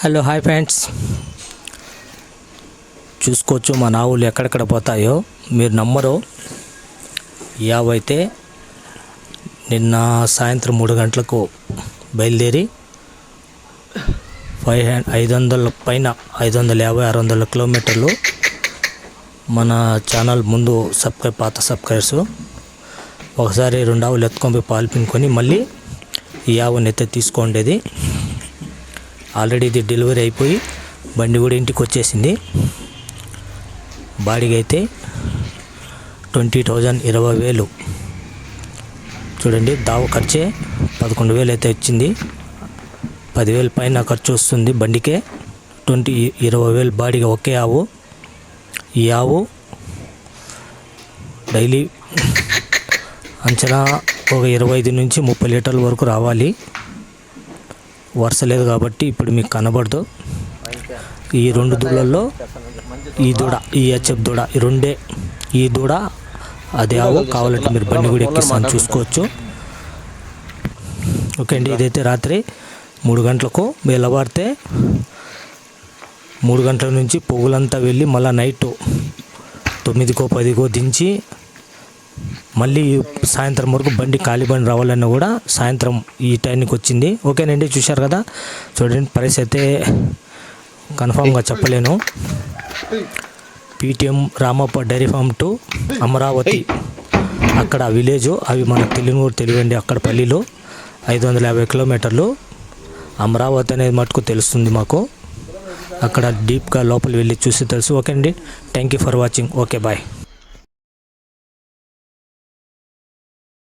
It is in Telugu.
Hello hi friends. చూసుకోవచ్చు మన ఆవులు ఎక్కడెక్కడ పోతాయో. మీరు నమ్మరు. ఈ నిన్న సాయంత్రం మూడు గంటలకు బయలుదేరి ఫైవ్ హండ్రెడ్ ఐదు వందల పైన ఐదు వందల యాభై ఆరు వందల కిలోమీటర్లు మన ఛానల్ ముందు సబ్స్క్రైబ్ పాత సబ్స్క్రైబర్స్ ఒకసారి రెండు ఆవులు ఎత్తుకొని పోయి పాలు పిండుకొని మళ్ళీ ఈ ఆవుని అయితే తీసుకోండేది. ఆల్రెడీ ఇది డెలివరీ అయిపోయి బండి కూడా ఇంటికి వచ్చేసింది. బాడీకి అయితే ట్వంటీ థౌజండ్ ఇరవై వేలు. చూడండి దావ ఖర్చే పదకొండు వేలు అయితే వచ్చింది. పదివేల పైన ఖర్చు వస్తుంది బండికే. ట్వంటీ ఇరవై వేలు బాడీగా ఒకే ఆవు. ఈ ఆవు డైలీ అంచనా ఒక ఇరవై ఐదు నుంచి ముప్పై లీటర్ల వరకు రావాలి. వరుస లేదు కాబట్టి ఇప్పుడు మీకు కనబడదు. ఈ రెండు దూడల్లో ఈ దూడ ఈ హెచ్ఎఫ్ దూడ ఈ రెండే ఈ దూడ అదే ఆవు కావాలంటే మీరు బండి కూడా ఎక్కిస్తాను చూసుకోవచ్చు. ఓకే అండి ఇదైతే రాత్రి మూడు గంటలకు వెళ్ళవారితే మూడు గంటల నుంచి పొగులంతా వెళ్ళి మళ్ళీ నైట్ తొమ్మిదికో పదికో దించి మళ్ళీ సాయంత్రం వరకు బండి ఖాళీ బండి రావాలన్నా కూడా సాయంత్రం ఈ టైంకి వచ్చింది. ఓకేనండి చూశారు కదా? చూడండి ప్రైస్ అయితే కన్ఫామ్గా చెప్పలేను. PTM Ramappa dairy farm to Amaravati. అక్కడ విలేజ్ అవి మనకు తెలియని కూడా తెలియండి అక్కడ పల్లిలో ఐదు వందల యాభై కిలోమీటర్లు. అమరావతి అనేది మటుకు తెలుస్తుంది మాకు. అక్కడ డీప్గా లోపల వెళ్ళి చూసి తెలుసు. ఓకే అండి thank you for watching. Okay bye.